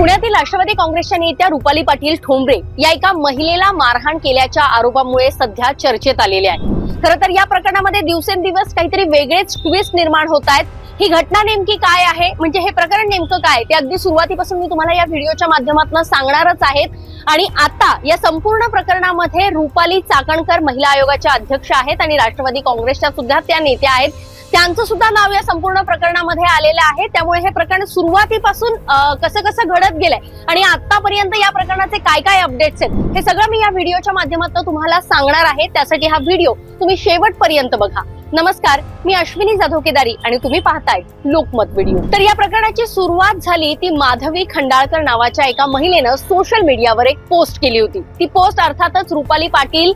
पुण्यातील राष्ट्रवादी काँग्रेसच्या नेत्या रुपाली पाटील ठोंबरे या एका महिलेला मारहाण केल्याच्या आरोपामुळे सध्या चर्चेत आलेले आहे खरं तर या प्रकरणामध्ये दिवसेंदिवस काहीतरी वेगळेच ट्विस्ट निर्माण होत आहेत. ही घटना नेमकी काय आहे? म्हणजे हे प्रकरण नेमकं काय ते अगदी सुरुवातीपासून मी तुम्हाला या व्हिडिओच्या माध्यमातून सांगणारच आहेत. आणि आता या संपूर्ण प्रकरणामध्ये रुपाली चाकणकर महिला आयोगाच्या अध्यक्ष आहेत आणि राष्ट्रवादी काँग्रेसच्या सुद्धा त्या नेत्या आहेत. त्यांचं सुद्धा नाव या संपूर्ण प्रकरणामध्ये आलेलं आहे. त्यामुळे हे प्रकरण सुरुवातीपासून कसं कसं घडत गेलंय आणि आतापर्यंत या प्रकरणाचे काय काय अपडेट्स आहेत हे सगळं मी या व्हिडिओच्या माध्यमातून तुम्हाला सांगणार आहे. त्यासाठी हा व्हिडिओ तुम्ही शेवटपर्यंत बघा. नमस्कार मी अश्विनी जाधवकेदारी आणि तुम्ही पाहताय लोकमत व्हिडिओ. तर या प्रकरणाची सुरुवात झाली ती माधवी खंडाळकर नावाच्या एका महिलेनं सोशल मीडियावर एक पोस्ट केली होती. ती पोस्ट अर्थातच रुपाली पाटील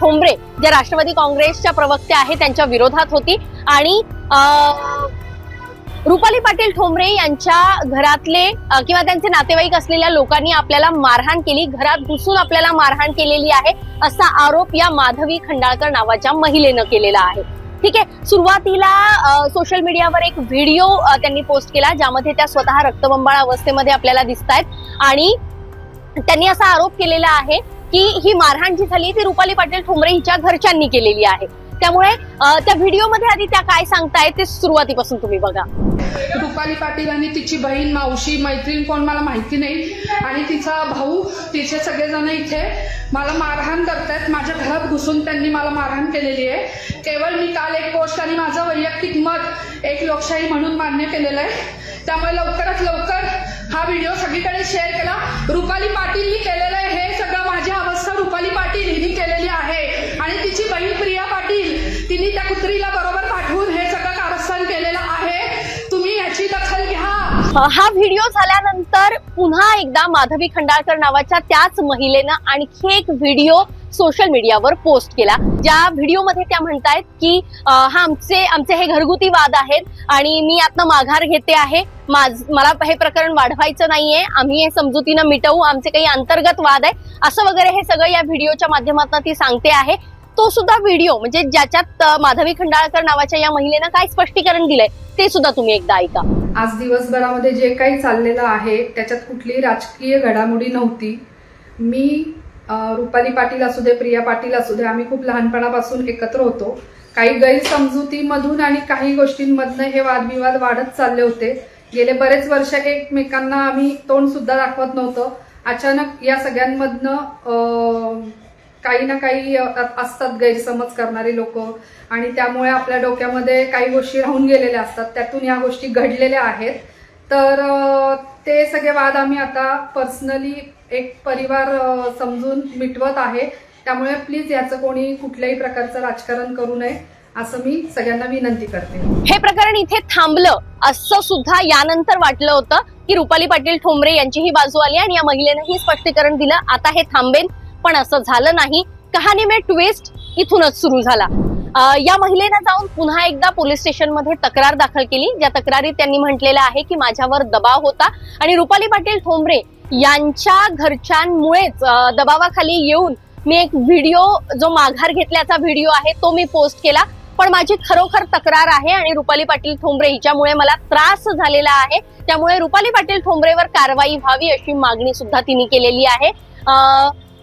ठोंबरे ज्या राष्ट्रवादी काँग्रेसच्या प्रवक्त्या आहेत त्यांच्या विरोधात होती. आणि रुपाली पाटील ठोंबरे यांच्या घरातले किंवा त्यांचे नातेवाईक असलेल्या लोकांनी आपल्याला मारहाण केली घरात घुसून आपल्याला मारहाण केलेली आहे असा आरोप या माधवी खंडाळकर नावाच्या महिलेनं केलेला आहे. ठीक आहे. सुरुवातीला सोशल मीडियावर एक व्हिडिओ त्यांनी पोस्ट केला ज्यामध्ये त्या स्वतः रक्तबंबाळ अवस्थेमध्ये आपल्याला दिसत आहेत आणि त्यांनी असा आरोप केलेला आहे की ही मारहाण जी झाली ती रुपाली पाटील ठोंबरे हिच्या घरच्यांनी केलेली आहे. त्यामुळे त्या व्हिडिओमध्ये आधी त्या काय सांगतायत ते सुरुवातीपासून तुम्ही बघा. रुपाली पाटील आणि तिची बहीण मावशी मैत्रीण कोण मला माहिती नाही. आणि तिचा भाऊ तिचे सगळेजण इथे मला मारहाण करतायत. माझ्या घरात घुसून त्यांनी मला मारहाण केलेली आहे. केवळ मी काल एक पोस्ट आणि माझं वैयक्तिक मत एक लोकशाही म्हणून मान्य केलेलं आहे. त्यामुळे लवकरात लवकर हा व्हिडिओ सगळीकडे शेअर केला. रुपाली पाटीलनी केलेलं आहे हे हा व्हिडिओ झाल्यानंतर पुन्हा एकदा माधवी खंडाळकर नावाच्या त्याच महिलेनं आणखी एक व्हिडिओ सोशल मीडियावर पोस्ट केला. ज्या व्हिडिओमध्ये त्या म्हणतायत की हा आमचे आमचे हे घरगुती वाद आहेत आणि मी यातनं माघार घेते आहे. माझ मला हे प्रकरण वाढवायचं नाहीये. आम्ही हे समजुतीनं मिटवू. आमचे काही अंतर्गत वाद आहे असं वगैरे हे सगळं या व्हिडिओच्या माध्यमातून ती सांगते आहे. तो सुद्धा व्हिडिओ म्हणजे ज्याच्यात माधवी खंडाळकर नावाच्या या महिलेनं काय स्पष्टीकरण दिलंय ते सुद्धा तुम्ही एकदा ऐका. आज दिवसभरामध्ये जे काही चाललेलं आहे त्याच्यात कुठलीही राजकीय घडामोडी नव्हती. मी रुपाली पाटील असू दे प्रिया पाटील असू दे आम्ही खूप लहानपणापासून एकत्र होतो. काही गैरसमजुतीमधून आणि काही गोष्टींमधनं हे वादविवाद वाढत चालले होते. गेले बरेच वर्ष एकमेकांना आम्ही तोंड सुद्धा दाखवत नव्हतं. अचानक या सगळ्यांमधनं काही ना काही असतात गैरसमज करणारे लोक. आणि त्यामुळे आपल्या डोक्यामध्ये काही गोष्टी राहून गेलेल्या असतात. त्यातून या गोष्टी घडलेल्या आहेत. तर ते सगळे वाद आम्ही आता पर्सनली एक परिवार समजून मिटवत आहे. त्यामुळे प्लीज याचं कोणी कुठल्याही प्रकारचं राजकारण करू नये असं मी सगळ्यांना विनंती करते. हे प्रकरण इथे थांबलं. असं सुद्धा यानंतर वाटलं होतं की रुपाली पाटील ठोंबरे यांची ही बाजू आली आणि या महिलेनंही स्पष्टीकरण दिलं. आता हे थांबेन पण असं झालं नाही. कहाणी में ट्विस्ट इथूनच सुरू झाला. या महिलेनं जाऊन पुन्हा एकदा पोलीस स्टेशनमध्ये तक्रार दाखल केली. ज्या तक्रारीत त्यांनी म्हटलेलं आहे की माझ्यावर दबाव होता. आणि रुपाली पाटील ठोंबरे यांच्या घरच्यांमुळेच दबावाखाली येऊन मी एक व्हिडिओ जो माघार घेतल्याचा व्हिडिओ आहे तो मी पोस्ट केला. पण माझी खरोखर तक्रार आहे आणि रुपाली पाटील ठोंबरे हिच्यामुळे मला त्रास झालेला आहे. त्यामुळे रुपाली पाटील ठोंबरेवर कारवाई व्हावी अशी मागणी सुद्धा तिने केलेली आहे.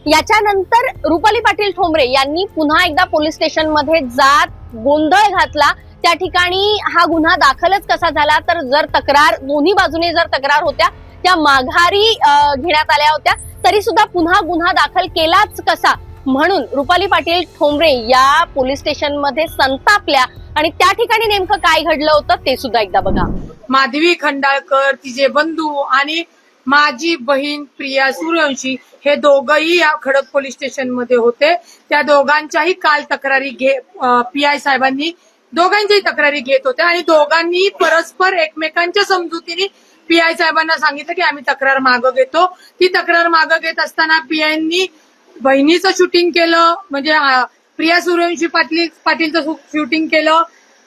याच्यानंतर रुपाली पाटील ठोंबरे यांनी पुन्हा एकदा पोलीस स्टेशनमध्ये जात गोंधळ घातला. त्या ठिकाणी हा गुन्हा दाखलच कसा झाला? तर जर तक्रार दोन्ही बाजूने जर तक्रार होत्या त्या माघारी घेण्यात आल्या होत्या तरी सुद्धा पुन्हा गुन्हा दाखल केलाच कसा? म्हणून रुपाली पाटील ठोंबरे या पोलीस स्टेशनमध्ये संतापल्या. आणि त्या ठिकाणी नेमकं काय घडलं होतं ते सुद्धा एकदा बघा. माधवी खंडाळकर तिचे बंधू आणि माझी बहीण प्रिया सूर्यवंशी हे दोघंही या खडक पोलीस स्टेशनमध्ये होते. त्या दोघांच्याही काल तक्रारी घे पी आय साहेबांनी दोघांच्याही तक्रारी घेत होत्या आणि दोघांनी परस्पर एकमेकांच्या समजुतीने पी आय साहेबांना सांगितलं की आम्ही तक्रार मागं घेतो. ती तक्रार मागं घेत असताना पी आयनी बहिणीचं शूटिंग केलं म्हणजे प्रिया सूर्यवंशी पाटील पाटीलचं शूटिंग केलं.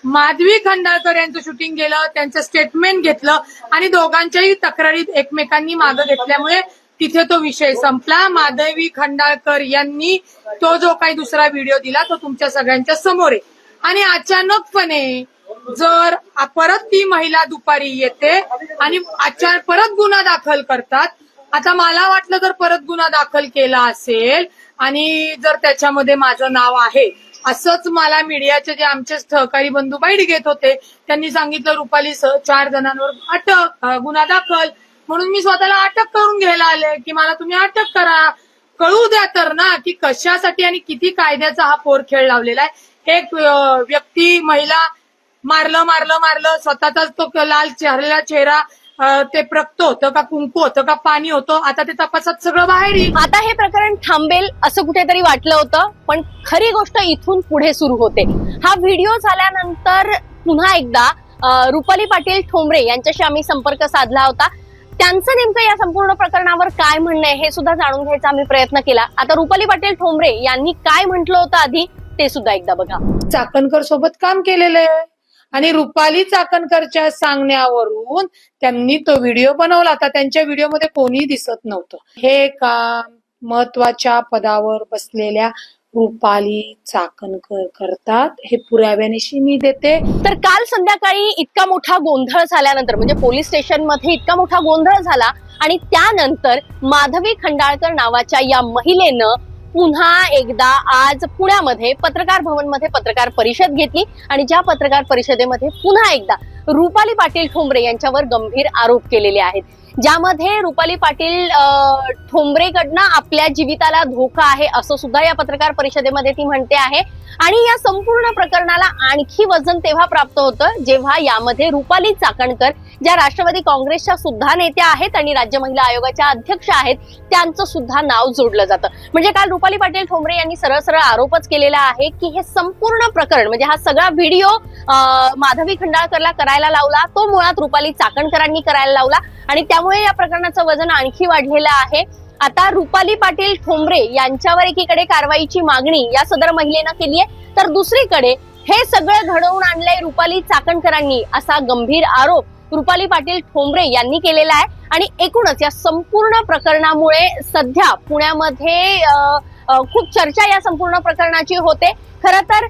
माधवी खंडाळकर यांचं शूटिंग केलं त्यांचं स्टेटमेंट घेतलं आणि दोघांच्याही तक्रारी एकमेकांनी मागं घेतल्यामुळे तिथे तो विषय संपला. माधवी खंडाळकर यांनी तो जो काही दुसरा व्हिडिओ दिला तो तुमच्या सगळ्यांच्या समोर आहे. आणि अचानकपणे जर परत ती महिला दुपारी येते आणि अचानक परत गुन्हा दाखल करतात आता मला वाटलं जर परत गुन्हा दाखल केला असेल आणि जर त्याच्यामध्ये माझं नाव आहे असंच मला मीडियाचे जे आमचे सहकारी बंधू बाईट घेत होते त्यांनी सांगितलं रुपाली सर चार जणांवर अटक गुन्हा दाखल. म्हणून मी स्वतःला अटक करून घ्यायला आले की मला तुम्ही अटक करा. कळू द्या तर ना की कशासाठी आणि किती कायद्याचा हा पोरखेळ लावलेला आहे. एक व्यक्ती महिला मारलं मारलं मारलं स्वतःचाच तो लाल चेहऱ्याला चेहरा ते प्रक्त होतं का कुंकू होतं का पाणी होतं आता ते तपासात सगळं बाहेर येईल. आता हे प्रकरण थांबेल असं कुठेतरी वाटलं होतं पण खरी गोष्ट इथून पुढे सुरू होते. हा व्हिडिओ झाल्यानंतर पुन्हा एकदा रुपाली पाटील ठोंबरे यांच्याशी आम्ही संपर्क साधला होता. त्यांचं नेमकं या संपूर्ण प्रकरणावर काय म्हणणं आहे हे सुद्धा जाणून घ्यायचा आम्ही प्रयत्न केला. आता रुपाली पाटील ठोंबरे यांनी काय म्हटलं होतं आधी ते सुद्धा एकदा बघा. चाकणकर सोबत काम केलेलं आहे. आणि रुपाली चाकणकरच्या सांगण्यावरून त्यांनी तो व्हिडिओ बनवला. आता त्यांच्या व्हिडिओमध्ये कोणी दिसत नव्हतं. हे काम महत्त्वाच्या पदावर बसलेल्या रुपाली चाकणकर करतात. हे पुराव्यानिशी मी देते. तर काल संध्याकाळी इतका मोठा गोंधळ झाल्यानंतर म्हणजे पोलीस स्टेशनमध्ये इतका मोठा गोंधळ झाला आणि त्यानंतर माधवी खंडाळकर नावाच्या या महिलेनं पुन्हा एकदा आज पुण्यामध्ये पत्रकार भवनमध्ये पत्रकार परिषद घेतली आणि ज्या पत्रकार परिषदेमध्ये पुन्हा एकदा रुपाली पाटील ठोंबरे यांच्यावर गंभीर आरोप केलेले आहेत. ज्यामध्ये रुपाली पाटील ठोंबरेकडनं आपल्या जीविताला धोका आहे असं सुद्धा या पत्रकार परिषदेमध्ये ती म्हणते आहे. आणि या संपूर्ण प्रकरणाला आणखी वजन तेव्हा प्राप्त होतं जेव्हा यामध्ये रुपाली चाकणकर ज्या राष्ट्रवादी काँग्रेसच्या सुद्धा नेत्या आहेत आणि राज्य महिला आयोगाच्या अध्यक्ष आहेत त्यांचं सुद्धा नाव जोडलं जातं. म्हणजे काल रुपाली पाटील ठोंबरे यांनी सरळ सरळ आरोपच केलेला आहे की हे संपूर्ण प्रकरण म्हणजे हा सगळा व्हिडिओ माधवी खंडाळकरला करायला लावला तो मुळात रुपाली चाकणकरांनी करायला लावला आणि त्यामुळे या प्रकरणाचं वजन आणखी वाढलेलं आहे. आता रुपाली पाटील ठोंबरे यांच्यावर एकीकडे कारवाईची मागणी या सदर महिलेनं केली आहे तर दुसरीकडे हे सगळं घडवून आणलंय रुपाली चाकणकरांनी असा गंभीर आरोप रुपाली पाटील ठोंबरे यांनी केलेला आहे. आणि एकूणच या संपूर्ण प्रकरणामुळे सध्या पुण्यामध्ये अं, खूप चर्चा या संपूर्ण प्रकरणाची होते. खरं तर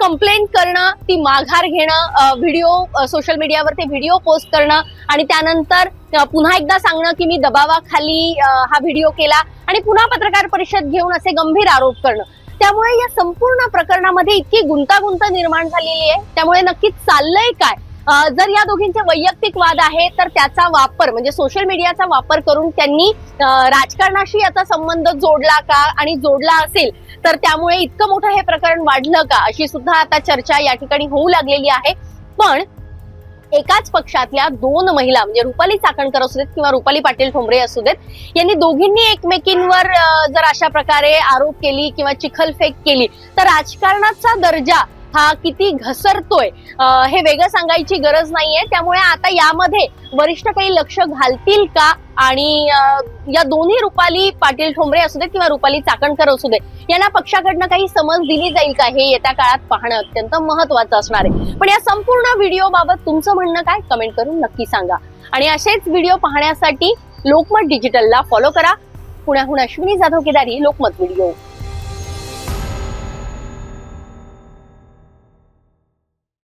कंप्लेंट करणं ती माघार घेणं व्हिडिओ सोशल मीडियावरती व्हिडिओ पोस्ट करणं आणि त्यानंतर पुन्हा एकदा सांगणं की मी दबावाखाली हा व्हिडिओ केला आणि पुन्हा पत्रकार परिषद घेऊन असे गंभीर आरोप करणं. त्यामुळे या संपूर्ण प्रकरणामध्ये इतकी गुंतागुंत निर्माण झालेली आहे. त्यामुळे नक्कीच चाललंय काय? जर या दोघींचे वैयक्तिक वाद आहे तर त्याचा वापर म्हणजे सोशल मीडियाचा वापर करून त्यांनी राजकारणाशी याचा संबंध जोडला का आणि जोडला असेल तर त्यामुळे इतकं मोठं हे प्रकरण वाढलं का अशी सुद्धा आता चर्चा या ठिकाणी होऊ लागलेली आहे. पण एकाच पक्षातल्या दोन महिला म्हणजे रुपाली चाकणकर असू देत किंवा रुपाली पाटील ठोंबरे असू देत यांनी दोघींनी एकमेकींवर जर अशा प्रकारे आरोप केली किंवा चिखलफेक केली तर राजकारणाचा दर्जा हा किती घसरतोय हे वेगळं सांगायची गरज नाहीये. त्यामुळे आता यामध्ये वरिष्ठ काही लक्ष घालतील का? आणि या दोन्ही रुपाली पाटील ठोंबरे असू देत किंवा रुपाली चाकणकर असू दे यांना पक्षाकडनं काही समज दिली जाईल का? हे येत्या काळात पाहणं अत्यंत महत्वाचं असणार आहे. पण या संपूर्ण व्हिडिओ बाबत तुमचं म्हणणं काय? कमेंट करून नक्की सांगा. आणि असेच व्हिडिओ पाहण्यासाठी लोकमत डिजिटलला फॉलो करा. पुण्याहून अश्विनी जाधव केदारी लोकमत व्हिडिओ